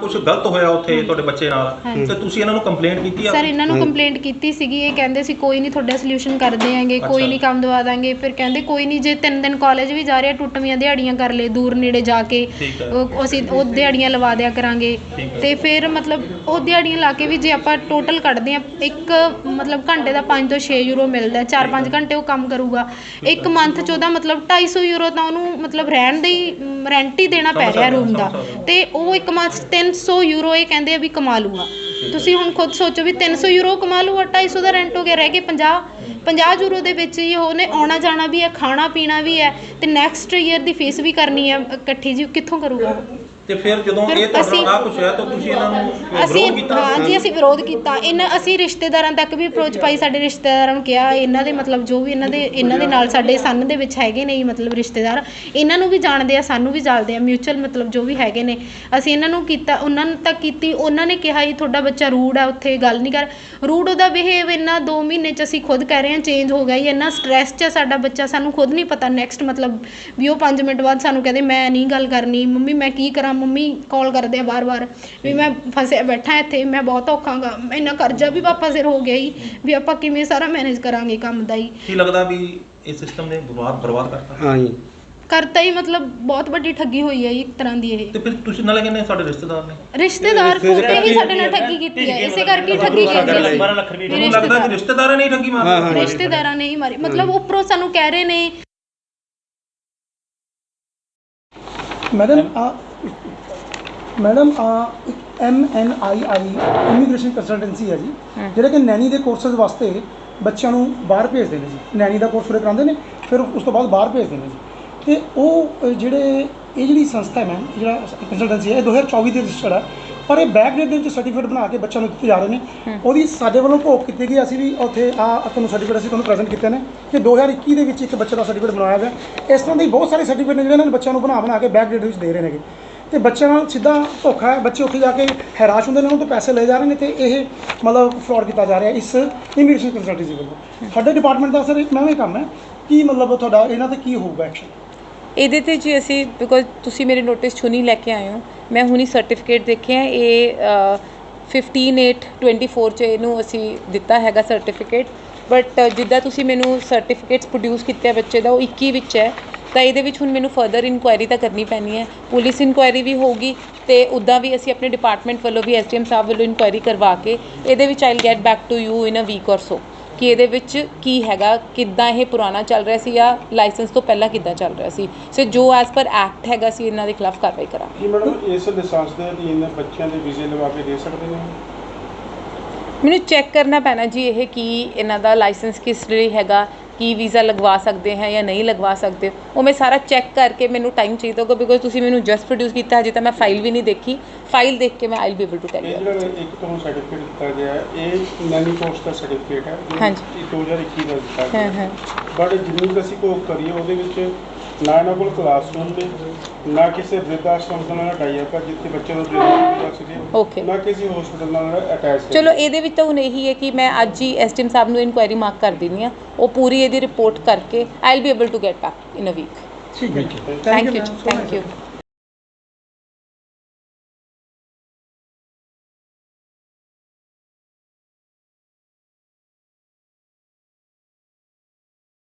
ਕੁਝ ਗਲਤ ਹੋਇਆ ਉੱਥੇ ਤੁਹਾਡੇ ਬੱਚੇ ਨਾਲ। ਤੇ ਤੁਸੀਂ ਇਹਨਾਂ ਨੂੰ ਕੰਪਲੇਂਟ ਕੀਤੀ ਆ? ਸਰ ਇਹਨਾਂ ਨੂੰ ਕੰਪਲੇਂਟ ਕੀਤੀ ਸੀਗੀ ਇਹ ਕਹਿੰਦੇ ਸੀ ਕੋਈ ਨਹੀਂ ਤੁਹਾਡਾ ਸੋਲੂਸ਼ਨ ਕਰ ਦਿਆਂਗੇ ਕੋਈ। ਨਹੀਂ ਕੰਮ ਦਵਾ ਦਾਂਗੇ ਫਿਰ ਕਹਿੰਦੇ ਕੋਈ ਨਹੀਂ ਜੇ ਤਿੰਨ ਦਿਨ ਕਾਲਜ ਵੀ ਜਾ ਰਹੇ ਟੁੱਟਵੀਆਂ ਦਿਹਾੜੀਆਂ ਕਰ ਲੈ ਦੂਰ ਨੇੜੇ ਜਾ ਕੇ ਠੀਕ ਹੈ। ਉਹ ਅਸੀਂ ਉਹ ਦਿਹਾੜੀਆਂ ਲਵਾ ਦਿਆ ਕਰਾਂਗੇ। ਠੀਕ ਹੈ। ਤੇ ਫਿਰ ਮਤਲਬ ਉਹ ਦਿਹਾੜੀਆਂ ਲਾ ਕੇ ਵੀ ਜੇ ਆਪਾਂ ਟੋਟਲ ਕੱਢਦੇ ਆ ਇੱਕ ਮਤਲਬ ਘੰਟੇ ਦਾ 5 ਤੋਂ 6 ਯੂਰੋ ਮਿਲਦਾ 4-5 ਘੰਟੇ ਉਹ ਕੰਮ ਕਰੂਗਾ। ਇੱਕ ਮੰਥ ਚ ਉਹਦਾ ਮਤਲਬ 250 ਯੂਰੋ ਤਾਂ ਉਹਨੂੰ ਮਤਲਬ ਰਹਿਣ ਦੇ ਹੀ ਰੈਂਟ ਹੀ ਦੇਣਾ ਪੈ ਸਮਝ ਰਿਹਾ ਸਕਦਾ, ਰੂਮ ਦਾ। ਸਮਝ ਸਕਦਾ। ਤੇ ਉਹ ਇੱਕ ਮੰਥ 300 ਯੂਰੋ ਇਹ ਕਹਿੰਦੇ ਆ ਵੀ ਕਮਾ ਲੂਗਾ ਤੁਸੀਂ ਹੁਣ ਖੁਦ ਸੋਚੋ ਵੀ 300 ਯੂਰੋ ਕਮਾ ਲੂਗਾ 250 ਦਾ ਰੈਂਟ ਹੋ ਗਿਆ, ਰਹਿ ਗਏ 50 50 ਯੂਰੋ ਦੇ ਵਿੱਚ ਹੀ ਉਹਨੇ ਆਉਣਾ ਜਾਣਾ ਵੀ ਹੈ, ਖਾਣਾ ਪੀਣਾ ਵੀ ਹੈ, ਤੇ ਨੈਕਸਟ ਈਅਰ ਦੀ ਫੀਸ ਵੀ ਕਰਨੀ ਹੈ, ਇਕੱਠੀ ਜੀ, ਕਿੱਥੋਂ ਕਰੂਗਾ? ਤੇ ਫਿਰ ਜਦੋਂ ਇਹ ਤੁਹਾਡੇ ਅਸੀਂ- ਨਾਲ ਆ ਕੁਝ ਹੋਇਆ ਤਾਂ ਤੁਸੀਂ ਇਹਨਾਂ ਨੂੰ ਅਸੀਂ ਵਿਰੋਧ ਕੀਤਾ? ਹਾਂ ਜੀ ਅਸੀਂ ਵਿਰੋਧ ਕੀਤਾ। ਇਹਨਾਂ ਅਸੀਂ ਰਿਸ਼ਤੇਦਾਰਾਂ ਤੱਕ ਵੀ ਅਪਰੋਚ ਪਾਈ ਸਾਡੇ ਰਿਸ਼ਤੇਦਾਰਾਂ ਨੂੰ ਕਿਹਾ ਇਹਨਾਂ ਦੇ ਮਤਲਬ ਜੋ ਵੀ ਇਹਨਾਂ ਦੇ ਇਹਨਾਂ ਦੇ ਨਾਲ ਸਾਡੇ ਸੰਨ ਦੇ ਵਿੱਚ ਹੈਗੇ ਨੇ ਜੀ ਮਤਲਬ ਰਿਸ਼ਤੇਦਾਰ। ਇਹਨਾਂ ਨੂੰ ਵੀ ਜਾਣਦੇ ਆ ਸਾਨੂੰ ਵੀ ਜਾਣਦੇ ਆ ਮਿਊਚੁਅਲ ਮਤਲਬ ਜੋ ਵੀ ਹੈਗੇ ਨੇ। ਅਸੀਂ ਇਹਨਾਂ ਨੂੰ ਕੀਤਾ ਉਹਨਾਂ ਨੂੰ ਤੱਕ ਕੀਤੀ ਉਹਨਾਂ ਨੇ ਕਿਹਾ ਜੀ ਤੁਹਾਡਾ ਬੱਚਾ ਰੂਡ ਆ ਉੱਥੇ ਗੱਲ ਨਹੀਂ ਕਰ। ਰੂਡ ਉਹਦਾ ਬਿਹੇਵ ਇੰਨਾ 2 ਮਹੀਨੇ ਚ ਅਸੀਂ ਖੁਦ ਕਹਿ ਰਹੇ ਹਾਂ ਚੇਂਜ ਹੋ ਗਿਆ ਜੀ। ਇੰਨਾ ਸਟ੍ਰੈਸ ਚ ਸਾਡਾ ਬੱਚਾ ਸਾਨੂੰ ਖੁਦ ਨਹੀਂ ਪਤਾ ਨੈਕਸਟ ਮਤਲਬ ਵੀ ਉਹ 5 ਮਿੰਟ ਬਾਅਦ ਸਾਨੂੰ ਕਹਦੇ ਮੈਂ ਨਹੀਂ ਗੱਲ ਕਰਨੀ ਮੰਮੀ ਮੈਂ ਕੀ ਕਰਾਂ ਮੰਮੀ ਕਾਲ ਕਰਦੇ ਆ ਬਾਰ-ਬਾਰ ਵੀ ਮੈਂ ਫਸਿਆ ਬੈਠਾ ਇੱਥੇ ਮੈਂ ਬਹੁਤ ਔਖਾਂਗਾ ਇੰਨਾ ਕਰਜ਼ਾ ਵੀ ਪਾਪਾ ਸਿਰ ਹੋ ਗਿਆ ਜੀ ਵੀ ਆਪਾਂ ਕਿਵੇਂ ਸਾਰਾ ਮੈਨੇਜ ਕਰਾਂਗੇ ਕੰਮ ਦਾ ਹੀ ਕੀ ਲੱਗਦਾ ਵੀ ਇਹ ਸਿਸਟਮ ਨੇ ਬਰਬਾਦ ਬਰਬਾਦ ਕਰਤਾ? ਹਾਂ ਜੀ। ਕਰਤਾ ਹੀ ਮਤਲਬ ਬਹੁਤ ਵੱਡੀ ਠੱਗੀ ਹੋਈ ਹੈ ਜੀ ਇੱਕ ਤਰ੍ਹਾਂ ਦੀ ਇਹ। ਤੇ ਫਿਰ ਤੁਸੀਂ ਨਾਲੇ ਕਹਿੰਦੇ ਸਾਡੇ ਰਿਸ਼ਤੇਦਾਰ ਨੇ? ਰਿਸ਼ਤੇਦਾਰ ਕੋਟੇ ਹੀ ਸਾਡੇ ਨਾਲ ਠੱਗੀ ਕੀਤੀ ਹੈ ਇਸੇ ਕਰਕੇ ਹੀ ਠੱਗੀ ਕੀਤੀ ਹੈ। 12 ਲੱਖ ਰੁਪਏ। ਮੈਨੂੰ ਲੱਗਦਾ ਕਿ ਰਿਸ਼ਤੇਦਾਰਾਂ ਨੇ ਹੀ ਠੱਗੀ ਹਾਂ, ਮਾਰੀ ਹਾਂ। ਰਿਸ਼ਤੇਦਾਰਾਂ ਨੇ ਹੀ ਮਾਰੀ। ਮਤਲਬ ਉੱਪਰੋਂ ਸਾਨੂੰ ਕਹਿ ਰਹੇ ਨੇ ਮੈਡਮ ਆ ਮੈਡਮ ਆ ਇੱਕ M N I I immigration consultancy ਹੈ ਜੀ ਜਿਹੜੇ ਕਿ ਨੈਣੀ ਦੇ ਕੋਰਸਸ ਵਾਸਤੇ ਬੱਚਿਆਂ ਨੂੰ ਬਾਹਰ ਭੇਜਦੇ ਨੇ ਜੀ। ਨੈਣੀ ਦਾ ਕੋਰਸ ਪੂਰੇ ਕਰਾਉਂਦੇ ਨੇ ਫਿਰ ਉਸ ਤੋਂ ਬਾਅਦ ਬਾਹਰ ਭੇਜਦੇ ਨੇ ਜੀ। ਤੇ ਉਹ ਅ, ਜਿਹੜੇ ਇਹ ਜਿਹੜੀ ਸੰਸਥਾ ਹੈ ਮੈਮ ਜਿਹੜਾ ਕੰਸਲਟੈਂਸੀ ਹੈ ਇਹ 2024 ਦੇ ਰਜਿਸਟਰਡ ਹੈ ਪਰ ਇਹ ਬੈਕ ਡੇਟ ਦੇ ਵਿੱਚ ਸਰਟੀਫਿਕੇਟ ਬਣਾ ਕੇ ਬੱਚਿਆਂ ਨੂੰ ਦਿੱਤੇ ਜਾ ਰਹੇ ਨੇ। ਉਹਦੀ ਸਾਡੇ ਵੱਲੋਂ ਭੋਗ ਕੀਤੀ ਗਈ ਅਸੀਂ ਵੀ ਉੱਥੇ ਆ ਤੁਹਾਨੂੰ ਸਰਟੀਫਿਕੇਟ ਅਸੀਂ ਤੁਹਾਨੂੰ ਪ੍ਰੈਜ਼ੈਂਟ ਕੀਤੇ ਨੇ ਕਿ 2021 ਦੇ ਵਿੱਚ ਇੱਕ ਬੱਚੇ ਦਾ ਸਰਟੀਫਿਕੇਟ ਬਣਾਇਆ ਗਿਆ। ਇਸ ਤਰ੍ਹਾਂ ਦੇ ਬਹੁਤ ਸਾਰੇ ਸਰਟੀਫਿਕੇਟ ਨੇ ਜਿਹੜੇ ਇਹਨਾਂ ਨੇ ਬੱਚਿਆਂ ਨੂੰ ਬਣਾ ਬਣਾ ਕੇ ਬੈਕ ਡੇਟ ਵਿੱਚ ਦੇ ਰਹੇ ਨੇਗੇ। ਤੇ ਬੱਚਿਆਂ ਨਾਲ ਸਿੱਧਾ ਧੋਖਾ ਹੈ। ਬੱਚੇ ਉੱਥੇ ਜਾ ਕੇ ਹੈਰਾਸ਼ ਹੁੰਦੇ ਨੇ ਉਹਨਾਂ ਤੋਂ ਪੈਸੇ ਲਏ ਜਾ ਰਹੇ ਨੇ ਤੇ ਇਹ ਮਤਲਬ ਫਰਾਡ ਕੀਤਾ ਜਾ ਰਿਹਾ ਇਸ ਇਮੀਗ੍ਰੇਸ਼ਨ ਕੰਸਲਟੈਂਸੀ ਵੱਲੋਂ। ਸਾਡੇ ਡਿਪਾਰਟਮੈਂਟ ਦਾ ਸਰ ਇੱਕ ਨਵਾਂ ਕੰਮ ਹੈ ਕੀ ਮਤਲਬ ਤੁਹਾਡਾ ਇਹਨਾਂ ਤੇ ਕੀ ਹੋਊਗਾ ਐਕਸ਼ਨ ਇਹਦੇ ਤੇ ਜੀ ਅਸੀਂ ਬਿਕੋਜ਼ ਤੁਸੀਂ ਮੇਰੇ ਨੋਟਿਸ ਨਹੀਂ ਲੈ ਕੇ ਆਏ ਹੋ। ਮੈਂ ਹੁਣੀ ਸਰਟੀਫਿਕੇਟ ਦੇਖਿਆ ਇਹ ਅ, 15824 ਚ ਇਹਨੂੰ ਅਸੀਂ ਦਿੱਤਾ ਹੈਗਾ ਸਰਟੀਫਿਕੇਟ ਬਟ ਜਿੱਦਾਂ ਤੁਸੀਂ ਮੈਨੂੰ ਸਰਟੀਫਿਕੇਟਸ ਪ੍ਰੋਡਿਊਸ ਕੀਤੇ ਬੱਚੇ ਦਾ ਉਹ 21 ਵਿੱਚ ਹੈ। ਤਾਂ ਇਹਦੇ ਵਿੱਚ ਹੁਣ ਮੈਨੂੰ ਫਰਦਰ ਇਨਕੁਆਇਰੀ ਤਾਂ ਕਰਨੀ ਪੈਣੀ ਹੈ। ਪੁਲਿਸ ਇਨਕੁਆਇਰੀ ਵੀ ਹੋਊਗੀ ਤੇ ਉੱਦਾਂ ਵੀ ਅਸੀਂ ਆਪਣੇ ਡਿਪਾਰਟਮੈਂਟ ਵੱਲੋਂ ਵੀ ਐਸਡੀਐਮ ਸਾਹਿਬ ਵੱਲੋਂ ਇਨਕੁਆਇਰੀ ਕਰਵਾ ਕੇ ਇਹਦੇ ਵਿੱਚ I'll get back to you in a week or so ਕਿ ਇਹਦੇ ਵਿੱਚ ਕੀ ਹੈਗਾ ਕਿੱਦਾਂ ਇਹ ਪੁਰਾਣਾ ਚੱਲ ਰਿਹਾ ਸੀ ਜਾਂ ਲਾਇਸੈਂਸ ਤੋਂ ਪਹਿਲਾਂ ਕਿੱਦਾਂ ਚੱਲ ਰਿਹਾ ਸੀ। ਸੋ ਜੋ ਐਸ ਪਰ ਐਕਟ ਹੈਗਾ ਸੀ ਇਹਨਾਂ ਦੇ ਖਿਲਾਫ ਕਾਰਵਾਈ ਕਰਾਂਗੇ। ਕੀ ਮੈਡਮ ਇਸ ਲਾਇਸੈਂਸ ਦੇ ਅਧੀਨ ਬੱਚਿਆਂ ਦੇ ਵੀਜ਼ੇ ਲਵਾ ਕੇ ਦੇ ਸਕਦੇ ਨੇ? ਮੈਨੂੰ ਚੈੱਕ ਕਰਨਾ ਪੈਣਾ ਜੀ ਇਹ ਕੀ ਇਹਨਾਂ ਦਾ ਲਾਇਸੈਂਸ ਕਿਸ ਲਈ ਹੈਗਾ ਕੀ ਵੀਜ਼ਾ ਲਗਵਾ ਸਕਦੇ ਹੈ ਜਾਂ ਨਹੀਂ ਲਗਵਾ ਸਕਦੇ ਉਹ ਮੈਂ ਸਾਰਾ ਚੈੱਕ ਕਰਕੇ ਮੈਨੂੰ ਟਾਈਮ ਚਾਹੀਦਾ ਹੋਗਾ ਬਿਕੋਜ਼ ਤੁਸੀਂ ਮੈਨੂੰ ਜਸਟ ਪ੍ਰੋਡਿਊਸ ਕੀਤਾ ਹਜੇ ਤਾਂ ਮੈਂ ਫਾਈਲ ਵੀ ਨਹੀਂ ਦੇਖੀ। ਫਾਈਲ ਦੇਖ ਕੇ ਮੈਂ I'll be able to tell ਇਹ ਯੂ ਜਿਹੜਾ ਇੱਕ ਤੁਹਾਨੂੰ ਸਰਟੀਫਿਕੇਟ ਦਿੱਤਾ ਗਿਆ। ਹੈ, ਇਹ ਨੈਨੀ ਕੋਰਸ ਦਾ ਸਰਟੀਫਿਕੇਟ ਹੈ। ਜੋ ਹਾਂਜੀ। ਇਹ 2021 ਦਾ ਦਿੱਤਾ ਹਾਂ ਗਿਆ। ਹਾਂ ਬਟ ਜਿੰਨੀ ਕੁ ਅਸੀਂ ਕੋਕ ਕਰੀਏ ਉਹਦੇ ਵਿੱਚ ਨਾ ਇਹਨਾਂ ਕੋਲ ਕਲਾਸਰੂਮ ਨੇ ਨਾ ਕਿਸੇ ਬ੍ਰਿਧ ਆਸ਼ਰਮ ਨਾਲ ਟਾਈ ਅਪ ਹੈ ਜਿੱਥੇ ਬੱਚੇ ਨੂੰ ਬ੍ਰਿਧ ਜਾ ਸਕੇ Okay. ਨਾ ਕਿਸੇ ਹਸਪੀਟਲ ਨਾਲ ਅਟੈਚ ਚਲੋ ਇਹਦੇ ਵਿੱਚ ਤਾਂ ਹੁਣ ਇਹੀ ਹੈ ਕਿ ਮੈਂ ਅੱਜ ਹੀ ਐਸਟੀਐਮ ਸਾਹਿਬ ਨੂੰ ਇਨਕੁਆਇਰੀ ਮਾਰਕ ਕਰ ਦਿੰਦੀ ਆ ਉਹ ਪੂਰੀ ਇਹਦੀ ਰਿਪੋਰਟ ਕਰਕੇ I'll be able to get back in a week ਠੀਕ ਹੈ ਥੈਂਕ ਯੂ ਥੈਂਕ. ਯੂ